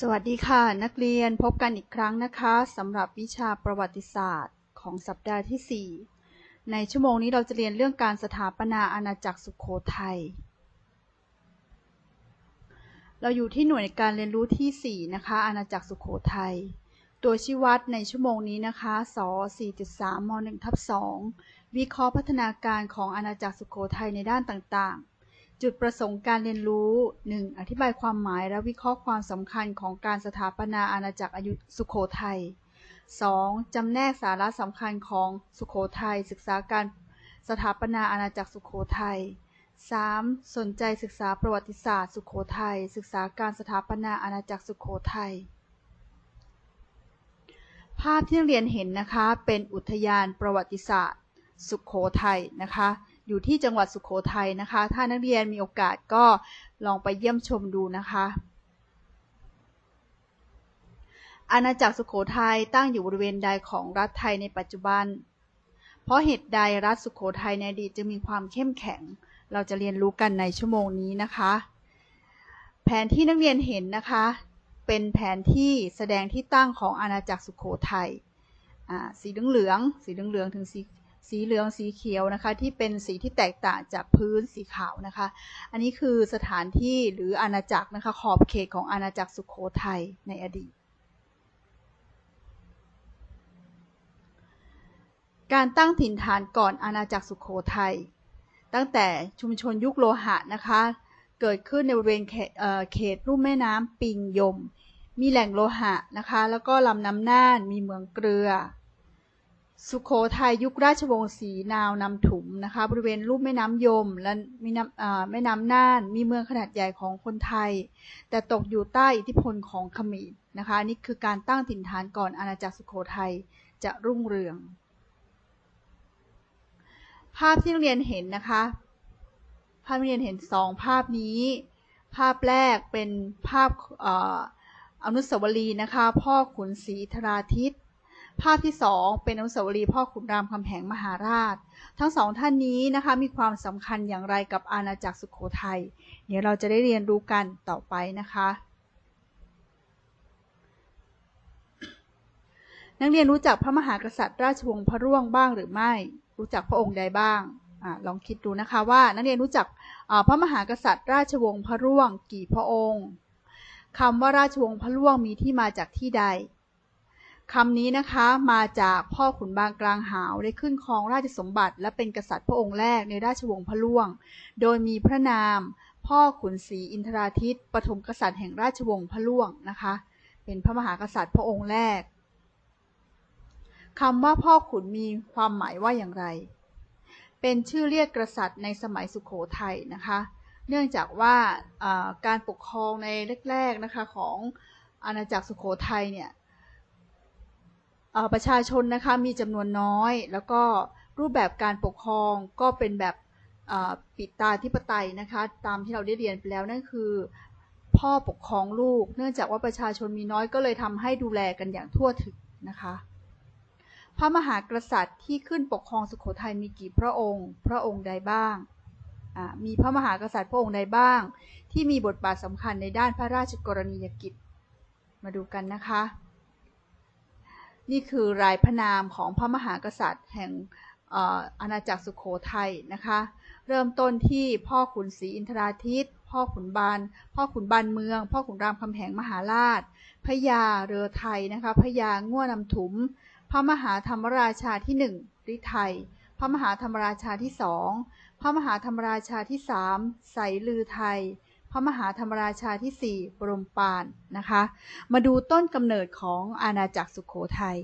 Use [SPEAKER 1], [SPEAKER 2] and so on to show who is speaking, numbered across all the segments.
[SPEAKER 1] สวัสดีค่ะ นักเรียนพบกันอีกครั้งนะคะสำหรับวิชาประวัติศาสตร์ของสัปดาห์ที่ 4 ในชั่วโมงนี้เราจะเรียนเรื่องการสถาปนาอาณาจักรสุขโขทัยเราอยู่ที่หน่วยการเรียนรู้ที่ 4 นะคะ อาณาจักรสุขโขทัยตัวชี้วัดในชั่วโมงนี้นะคะส4.3ม1ทับ2วิเคราะห์พัฒนาการของอาณาจักรสุขโขทัยในด้านต่างๆ จุดประสงค์การเรียนรู้ 1. อธิบายความหมายและวิเคราะห์ความสำคัญของการสถาปนาอาณาจักรอยุสุขโขทัย 2. จำแนกสาระสำคัญของสุขโขทัย ศึกษาการสถาปนาอาณาจักรสุขโขทัย 3. สนใจศึกษาประวัติศาสตร์สุขโขทัย ศึกษาการสถาปนาอาณาจักรสุขโขทัย ภาพที่นักเรียนเห็นนะคะเป็นอุทยานประวัติศาสตร์ สุขโขทัยนะคะ อยู่ที่จังหวัดสุขโขทัยนะคะ ถ้านักเรียนมีโอกาสก็ลองไปเยี่ยมชมดูนะคะอาณาจักรสุขโขทัยตั้งอยู่บริเวณใดของรัฐไทยในปัจจุบัน เพราะเหตุใดรัฐสุขโขทัยในอดีตจึงมีความเข้มแข็ง เราจะเรียนรู้กันในชั่วโมงนี้นะคะ แผนที่นักเรียนเห็นนะคะ เป็นแผนที่แสดงที่ตั้งของอาณาจักรสุขโขทัยสีเหลืองๆสีเหลืองๆถึงสี สีเหลืองสีเขียวนะคะ ที่เป็นสีที่แตกต่างจากพื้นสีขาวนะคะ อันนี้คือสถานที่หรืออาณาจักรนะคะขอบเขตของอาณาจักรสุขโขทัยในอดีต การตั้งถิ่นฐานก่อนอาณาจักรสุขโขทัยตั้งแต่ชุมชนยุคโลหะนะคะ เกิดขึ้นในบริเวณเขตรุ่มแม่น้ำปิงยม มีแหล่งโลหะนะคะ แล้วก็ลำน้ำน่าน มีเมืองเกลือ สุขโขทัยยุคราชวงศ์ศรีนาวนำถุมนะคะ บริเวณรูปแม่น้ำยม และมีน้ำแม่น้ำน่าน มีเมืองขนาดใหญ่ของคนไทย แต่ตกอยู่ใต้อิทธิพลของขมินะคะนี่คือการตั้งถิ่นฐานก่อนอาณาจักรสุขโขทัยจะรุ่งเรือง ภาพที่นักเรียนเห็นนะคะ ภาพนักเรียนเห็นสองภาพนี้ ภาพแรกเป็นภาพอนุสาวรีย์นะคะ พ่อขุนศรีธราทิต ภาพที่สองเป็นอนุสาวรีย์พ่อขุนรามคำแหงมหาราช ทั้งสองท่านนี้นะคะมีความสำคัญอย่างไรกับอาณาจักรสุขโขทัยเดี๋ยวเราจะได้เรียนรู้กันต่อไปนะคะ นักเรียนรู้จักพระมหากษัตริย์ราชวงศ์พระร่วงบ้างหรือไม่ รู้จักพระองค์ใดบ้างอลองคิดดูนะคะว่านักเรียนรู้จักพระมหากษัตริย์ราชวงศ์พระร่วงกี่พระองค์คำว่าราชวงศ์พระร่วงมีที่มาจากที่ใด คำนี้นะคะมาจากพ่อขุนบางกลางหาวได้ขึ้นครองราชสมบัติ และเป็นกษัตริย์พระองค์แรกในราชวงศ์พระล่วง โดยมีพระนาม พ่อขุนศรีอินทราทิตปฐมกษัตริย์แห่งราชวงศ์พระล่วงนะคะ เป็นพระมหากษัตริย์พระองค์แรกคำว่าพ่อขุนมีความหมายว่าอย่างไร เป็นชื่อเรียกกษัตริย์ในสมัยสุขโขทัยนะคะ เนื่องจากว่าการปกครองในแรกๆนะคะของอาณาจักรสุขโขทัยเนี่ย ประชาชนนะคะมีจำนวนน้อย แล้วก็รูปแบบการปกครองก็เป็นแบบปิดตาธิปไตยนะคะตามที่เราได้เรียนไปแล้วนั่นคือ พ่อปกครองลูก เนื่องจากว่าประชาชนมีน้อยก็เลยทำให้ดูแลกันอย่างทั่วถึงนะคะพระมหากษัตริย์ที่ขึ้นปกครองสุขโขทัยมีกี่พระองค์ พระองค์ใดบ้าง มีพระมหากษัตริย์พระองค์ใดบ้าง ที่มีบทบาทสำคัญในด้านพระราชกรณียกิจ มาดูกันนะคะ นี่คือรายพระนามของพระมหากษัตริย์ แห่งอาณาจักรสุขโขทัยนะคะ เริ่มต้นที่พ่อขุนศรีอินทราทิต พ่อขุนบานพ่อขุนบานเมือง พ่อขุนรามคำแหงมหาราชพระยาเรือไทยนะคะพระยาง่วนำถุม พระมหาธรรมราชาที่หนึ่งริไทย พระมหาธรรมราชาที่สองพระมหาธรรมราชาที่สามใสลือไทย ระมหาธรรมราชาที่ 4 บรมปานนะคะ มาดูต้นกำเนิดของอาณาจักรสุขโขทัย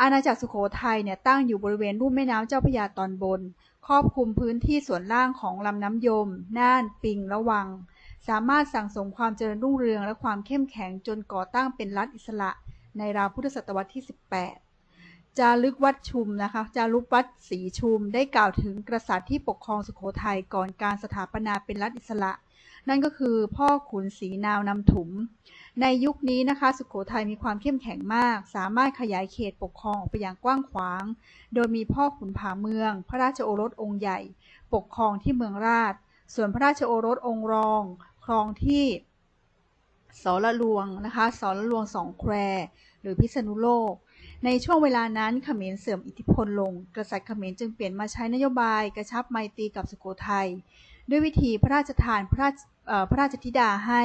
[SPEAKER 1] อาณาจักรสุขโขทัยเนี่ยตั้งอยู่บริเวณรุ่มแม่น้ำเจ้าพระยาตอนบน ครอบคลุมพื้นที่ส่วนล่างของลำน้ำยม น่าน ปิงและวัง สามารถสั่งสมความเจริญรุ่งเรืองและความเข้มแข็งจนก่อตั้งเป็นรัฐอิสระในราวพุทธศตวรรษที่ 18จารึกวัดชุมนะคะ จารึกวัดศรีชุมได้กล่าวถึงกษัตริย์ที่ปกครองสุขโขทัยก่อนการสถาปนาเป็นรัฐอิสระ นั่นก็คือพ่อขุนศรีนาวนำถุม ในยุคนี้นะคะ สุขโขทัยมีความเข้มแข็งมาก สามารถขยายเขตปกครองออกไปอย่างกว้างขวาง โดยมีพ่อขุนผาเมือง พระราชโอรสองค์ใหญ่ ปกครองที่เมืองราช ส่วนพระราชโอรสองค์รอง ครองที่สรลวงนะคะสรลวงสองแควหรือพิษณุโลก ในช่วงเวลานั้นเขมรเสื่อมอิทธิพลลง กษัตริย์เขมรจึงเปลี่ยนมาใช้นโยบายกระชับไมตรีกับสุโขทัยด้วยวิธีพระราชทานพระราช พระราชธิดาให้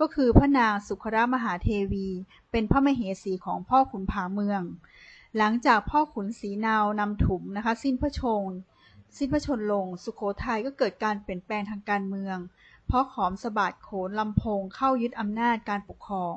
[SPEAKER 1] ก็คือพระนางสุขรามหาเทวี เป็นพระมเหสีของพ่อขุนผาเมือง หลังจากพ่อขุนศรีนาวนำถุมนะคะ สิ้นพระชนสิ้นพระชนลง สุโขทัยก็เกิดการเปลี่ยนแปลงทางการเมือง เพราะขอมสบาดโขนลำพงเข้ายึดอำนาจการปกครอง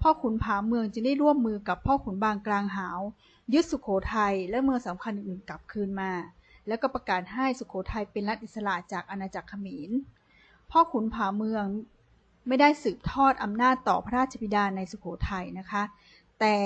[SPEAKER 1] พ่อขุนผาเมืองจึงได้ร่วมมือกับพ่อขุนบางกลางหาว ยึดสุโขทัยและเมืองสำคัญอื่นๆกลับคืนมา แล้วก็ประกาศให้สุโขทัยเป็นรัฐอิสระจากอาณาจักรเขมร พ่อขุนผาเมืองไม่ได้สืบทอดอำนาจต่อพระราชบิดาในสุโขทัยนะคะ แต่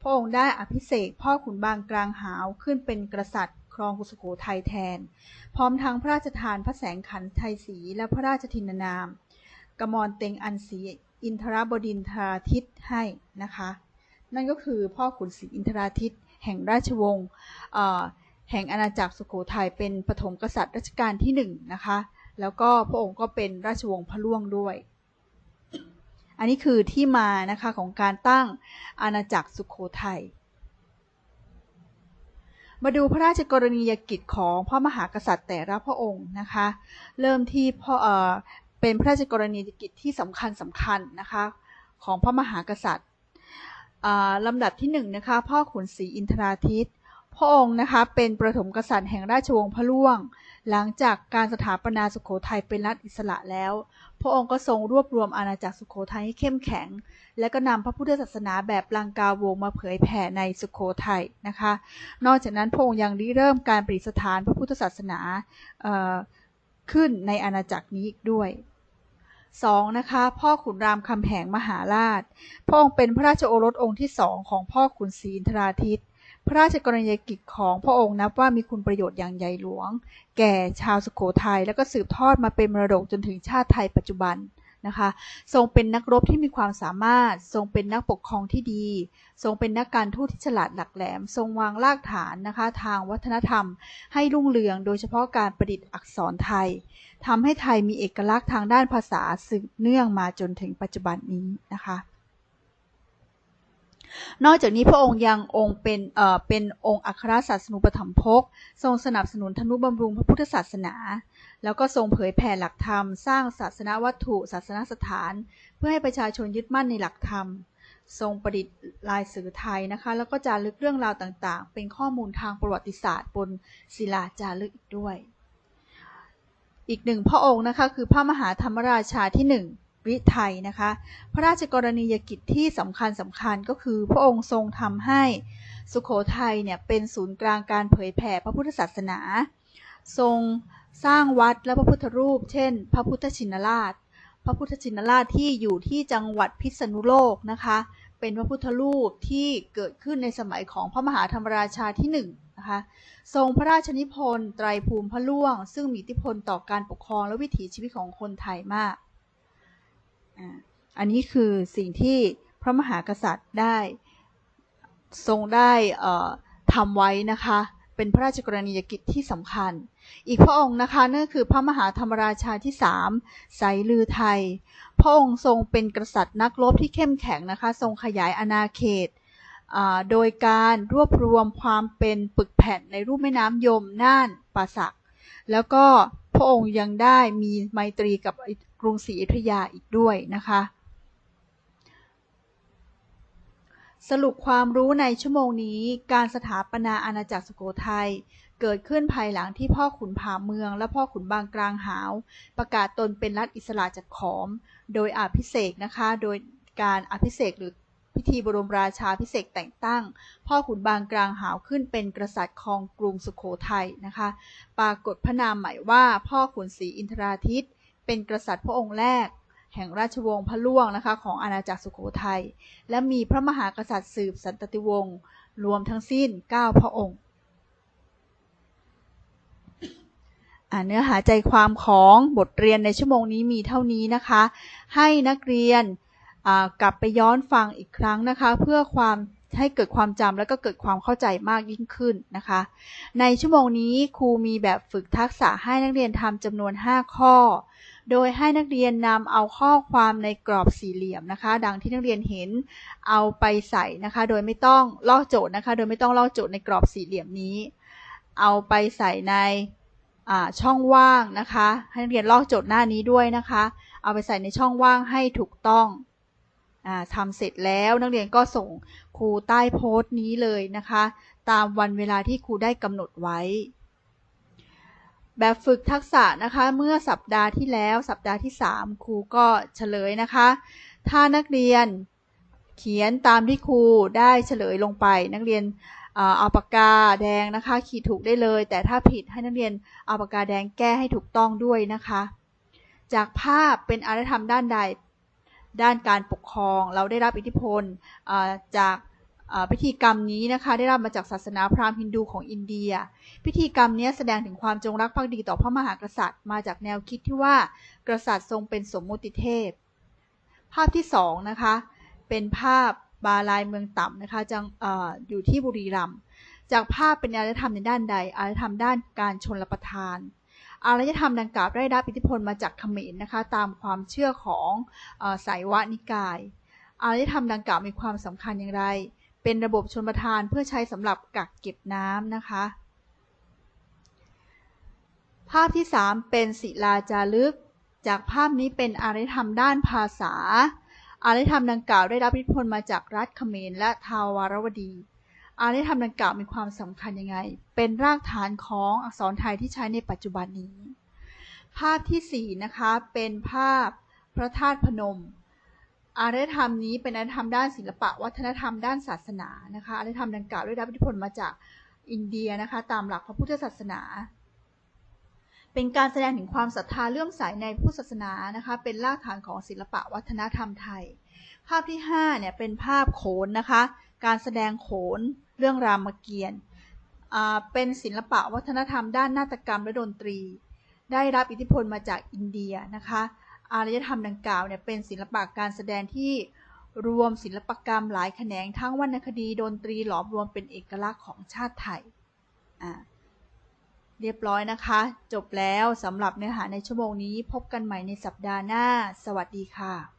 [SPEAKER 1] พระองค์ได้อภิเษกพ่อขุนบางกลางหาวขึ้นเป็นกษัตริย์ครองสุโขทัยแทน พร้อมทั้งพระราชทานพระแสงขันไทยศรีและพระราชทินนาม กมรเต็งอันศรีอินทรบดินทราทิตให้นะคะ นั่นก็คือพ่อขุนศรีอินทราทิตแห่งราชวงศ์แห่งอาณาจักรสุโขทัยเป็นปฐมกษัตริย์รัชกาลที่หนึ่งนะคะ แล้วก็พระองค์ก็เป็นราชวงศ์พระล่วงด้วย อันนี้คือที่มานะคะของการตั้งอาณาจักรสุขโขทยัย มาดูพระราชกรณียกิจของพ่อมหากษัตริย์แต่ละพระองค์นะคะ เริ่มที่พ่อเออเป็นพระราชกรณียกิจที่สำคัญสำคัญนะคะของพระมหากษัตริย์ลำดับที่หนึ่งนะคะพ่อขุนศรีอินทราทิตย์ พระองค์นะคะเป็นประถมกษัตริย์แห่งราชวงศ์พระล่วง หลังจากการสถาปนาสุโขทัยเป็นรัฐอิสระแล้ว พระองค์ก็ทรงรวบรวมอาณาจักรสุโขทัยให้เข้มแข็ง และก็นำพระพุทธศาสนาแบบลังกาวงมาเผยแผ่ในสุโขทัยนะคะ นอกจากนั้นพระองค์ยังริเริ่มการปฏิสถานพระพุทธศาสนาขึ้นในอาณาจักรนี้อีกด้วย 2. นะคะพ่อขุนรามคำแหงมหาราช พระองค์เป็นพระราชโอรสองค์ที่สองของพ่อขุนศรีอินทราทิตย พระราชกรณียกิจของพระองค์นับว่ามีคุณประโยชน์อย่างใหญ่หลวง แก่ชาวสุโขทัยและก็สืบทอดมาเป็นมรดกจนถึงชาติไทยปัจจุบันนะคะทรงเป็นนักรบที่มีความสามารถ ทรงเป็นนักปกครองที่ดี ทรงเป็นนักการทูตที่ฉลาดหลักแหลม ทรงวางรากฐานนะคะทางวัฒนธรรม ให้รุ่งเรือง โดยเฉพาะการประดิษฐ์อักษรไทยทำให้ไทยมีเอกลักษณ์ทางด้านภาษาสืบเนื่องมาจนถึงปัจจุบันนี้นะคะ นอกจากนี้พระองค์ยังองค์เป็นเอ่อเป็นองค์อัครศาสนุปถัมภกทรงสนับสนุนธนุบำรุงพระพุทธศาสนา แล้วก็ทรงเผยแผ่หลักธรรม สร้างศาสนาวัตถุศาสนสถาน เพื่อให้ประชาชนยึดมั่นในหลักธรรม ทรงประดิษฐ์ลายสื่อไทยนะคะ แล้วก็จารึกเรื่องราวต่างๆ เป็นข้อมูลทางประวัติศาสตร์บนศิลาจารึกอีกด้วย อีกหนึ่งพระองค์นะคะคือพระมหาธรรมราชาที่หนึ่ง ริไทยนะคะ พระราชกรณียกิจที่สำคัญสำคัญก็คือพระองค์ทรงทำให้สุขโขทัยเนี่ยเป็นศูนย์กลางการเผยแผ่พระพุทธศาสนา ทรงสร้างวัดและพระพุทธรูป เช่น พระพุทธชินราช พระพุทธชินราชที่อยู่ที่จังหวัดพิษณุโลกนะคะ เป็นพระพุทธรูปที่เกิดขึ้นในสมัยของพระมหาธรรมราชาที่หนึ่งนะคะทรงพระราชนิพนธ์ไตรภูมิพระล่วง ซึ่งมีอิทธิพลต่อการปกครองและวิถีชีวิตของคนไทยมาก อันนี้คือสิ่งที่พระมหากษัตริย์ได้ทรงได้ทำไว้นะคะ เป็นพระราชกรณียกิจที่สำคัญ อีกพระองค์นะคะนั่นคือพระมหาธรรมราชาที่สามไสลือไทย พระองค์ทรงเป็นกษัตริย์นักรบที่เข้มแข็งนะคะ ทรงขยายอาณาเขตโดยการรวบรวมความเป็นปึกแผ่นในรูปแม่น้ำยมน่านป่าสัก แล้วก็พระองค์ยังได้มีไมตรีกับ กรุงศรีอยุธยาอีกด้วยนะคะ สรุปความรู้ในชั่วโมงนี้การสถาปนาอาณาจักรสุโขทัยเกิดขึ้นภายหลังที่พ่อขุนผาเมือง และพ่อขุนบางกลางหาว ประกาศตนเป็นรัฐอิสระจากขอม โดยอภิเษกนะคะ โดยการอภิเษกหรือพิธีบรมราชาพิเศษแต่งตั้ง พ่อขุนบางกลางหาวขึ้นเป็นกษัตริย์ครองกรุงสุขโขทัยนะคะ ปรากฏพระนามใหม่ว่าพ่อขุนศรีอินทราทิต เป็นกษัตริย์พระองค์แรก แห่งราชวงศ์พระล่วงนะคะของอาณาจักรสุโขทัยและมีพระมหากษัตริย์สืบสันตติวงศ์รวมทั้งสิ้น 9 พระองค์เนื้อหาใจความของบทเรียนในชั่วโมงนี้มีเท่านี้นะคะ ให้นักเรียนกลับไปย้อนฟังอีกครั้งนะคะ เพื่อความให้เกิดความจำแล้วก็เกิดความเข้าใจมากยิ่งขึ้นนะคะ ในชั่วโมงนี้ครูมีแบบฝึกทักษะให้นักเรียนทำจำนวน 5 ข้อ โดยให้นักเรียนนำเอาข้อความในกรอบสี่เหลี่ยมนะคะ ดังที่นักเรียนเห็นเอาไปใส่นะคะ โดยไม่ต้องลอกโจทย์นะคะ โดยไม่ต้องลอกโจทย์ในกรอบสี่เหลี่ยมนี้ เอาไปใส่ในช่องว่างนะคะ ให้นักเรียนลอกโจทย์หน้านี้ด้วยนะคะ เอาไปใส่ในช่องว่างให้ถูกต้องอทำเสร็จแล้วนักเรียนก็ส่งครูใต้โพสต์นี้เลยนะคะ ตามวันเวลาที่ครูได้กำหนดไว้ แบบฝึกทักษะนะคะเมื่อสัปดาห์ที่แล้วสัปดาห์ที่ 3 ครูก็เฉลยนะคะ ถ้านักเรียนเขียนตามที่ครูได้เฉลยลงไป นักเรียนเอาปากกาแดงนะคะ ขีดถูกได้เลย แต่ถ้าผิดให้นักเรียนเอาปากกาแดงแก้ให้ถูกต้องด้วยนะคะ จากภาพเป็นอารยธรรมด้านใดด้านการปกครอง เราได้รับอิทธิพลจาก พิธีกรรมนี้นะคะได้รับมาจากศาสนาพราหมณ์ฮินดูของอินเดีย พิธีกรรมนี้แสดงถึงความจงรักภักดีต่อพระมหากษัตริย์ มาจากแนวคิดที่ว่ากษัตริย์ทรงเป็นสมมุติเทพ ภาพที่2นะคะเป็นภาพบาลายเมืองต่ำนะคะจังออยู่ที่บุรีรัมย์จากภาพเป็นอารยธรรมในด้านใดอารยธรรมด้านการชนรประทานอารยธรรมดังกล่าวได้รับอิทธิพลมาจากเขมรนะคะ ตามความเชื่อของอสายวะนิกาย อารยธรรมดังกล่าวมีความสำคัญอย่างไร เป็นระบบชนประทานเพื่อใช้สำหรับกักเก็บน้ำนะคะ ภาพที่ 3 เป็นศิลาจารึก จากภาพนี้เป็นอารยธรรมด้านภาษา อารยธรรมดังกล่าวได้รับอิทธิพลมาจากรัฐเขมรและทาวารวดี อารยธรรมดังกล่าวมีความสำคัญยังไง เป็นรากฐานของอักษรไทยที่ใช้ในปัจจุบันนี้ ภาพที่4นะคะเป็นภาพพระธาตุพนม อารยธรรมนี้เป็นอารยธรรมด้านศิลปะ วัฒนธรรมด้านศาสนานะคะอารยธรรมดังกล่าวได้รับอิทธิพลมาจากอินเดียนะคะตามหลักพระพุทธศาสนา เป็นการแสดงถึงความศรัทธาเลื่อมใสในพุทธศาสนานะคะเป็นรากฐานของศิลปะวัฒนธรรมไทย ภาพที่5เนี่ยเป็นภาพโขนนะคะการแสดงโขนเรื่องรามเกียรติ์เป็นศิลปะวัฒนธรรมด้านนาฏกรรมและดนตรี ได้รับอิทธิพลมาจากอินเดียนะคะ อารยธรรมดังกล่าวเนี่ยเป็นศิลปะการแสดงที่รวมศิลปกรรมหลายแขนงทั้งวรรณคดีดนตรีหลอมรวมเป็นเอกลักษณ์ของชาติไทยอ่าเรียบร้อยนะคะ จบแล้วสำหรับเนื้อหาในชั่วโมงนี้พบกันใหม่ในสัปดาห์หน้า สวัสดีค่ะ